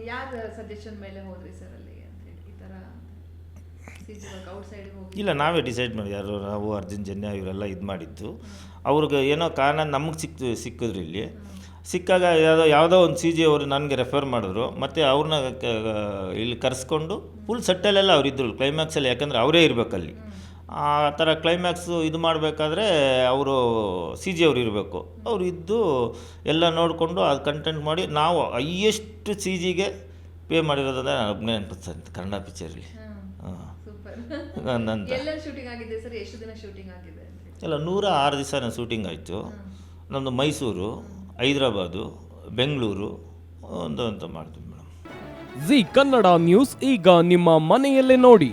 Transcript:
Okay ಯಾರ suggestion ಮೇಲೆ ಹೋದ್ರಿ ಸರ್ ಅಲ್ಲಿ ಅಂತ ಹೇಳಿ? ಈ ಥರ ಔಟ್ ಹೋಗಿ ಇಲ್ಲ ನಾವೇ ಡಿಸೈಡ್ ಮಾಡಿ ಯಾರು ನಾವು ಅರ್ಜುನ್ ಜನ್ಯ ಇವರೆಲ್ಲ ಇದು ಮಾಡಿದ್ದು. ಅವ್ರಿಗೆ ಏನೋ ಕಾರಣ ನಮಗೆ ಸಿಕ್ತು ಸಿಕ್ಕಿದ್ರು ಇಲ್ಲಿ. ಸಿಕ್ಕಾಗ ಯಾವುದೋ ಯಾವುದೋ ಒಂದು ಸಿ ಜಿ ಅವರು ನನಗೆ ರೆಫರ್ ಮಾಡಿದ್ರು. ಮತ್ತು ಅವ್ರನ್ನ ಇಲ್ಲಿ ಕರೆಸ್ಕೊಂಡು ಫುಲ್ ಸೆಟ್ಟಲ್ಲೆಲ್ಲ ಅವ್ರು ಇದ್ದರು ಕ್ಲೈಮ್ಯಾಕ್ಸಲ್ಲಿ ಯಾಕಂದರೆ ಅವರೇ ಇರಬೇಕಲ್ಲಿ. ಆ ಥರ ಕ್ಲೈಮ್ಯಾಕ್ಸು ಇದು ಮಾಡಬೇಕಾದ್ರೆ ಅವರು ಸಿ ಜಿ ಅವ್ರು ಇರಬೇಕು. ಅವ್ರು ಇದ್ದು ಎಲ್ಲ ನೋಡಿಕೊಂಡು ಅದು ಕಂಟೆಂಟ್ ಮಾಡಿ ನಾವು ಹೈಯೆಸ್ಟ್ ಸಿ ಜಿಗೆ ಪೇ ಮಾಡಿರೋದಂದ್ರೆ ನಾನು ಒಬ್ಬನೇ ಅನ್ಪಿಸ್ತಂತೆ ಕನ್ನಡ ಪಿಕ್ಚರಲ್ಲಿ ಹಾಂ ಸೂಪರ್ ನಂತ ಎಲ್ಲೆಲ್ಲಿ ಆಗಿದೆ ಸರ್? ಎಷ್ಟು ದಿನ ಶೂಟಿಂಗ್ ಆಗಿದೆ ಅಂತ ಹೇಳಿ. ಎಲ್ಲ ನೂರ ಆರು ದಿವಸ ನಾನು ಶೂಟಿಂಗ್ ಆಯಿತು. ನಮ್ಮದು ಮೈಸೂರು ಹೈದ್ರಾಬಾದು ಬೆಂಗಳೂರು ಒಂದು ಅಂತ ಮಾಡ್ತೀವಿ ಮೇಡಮ್. ಜಿ ಕನ್ನಡ ನ್ಯೂಸ್ ಈಗ ನಿಮ್ಮ ಮನೆಯಲ್ಲೇ ನೋಡಿ.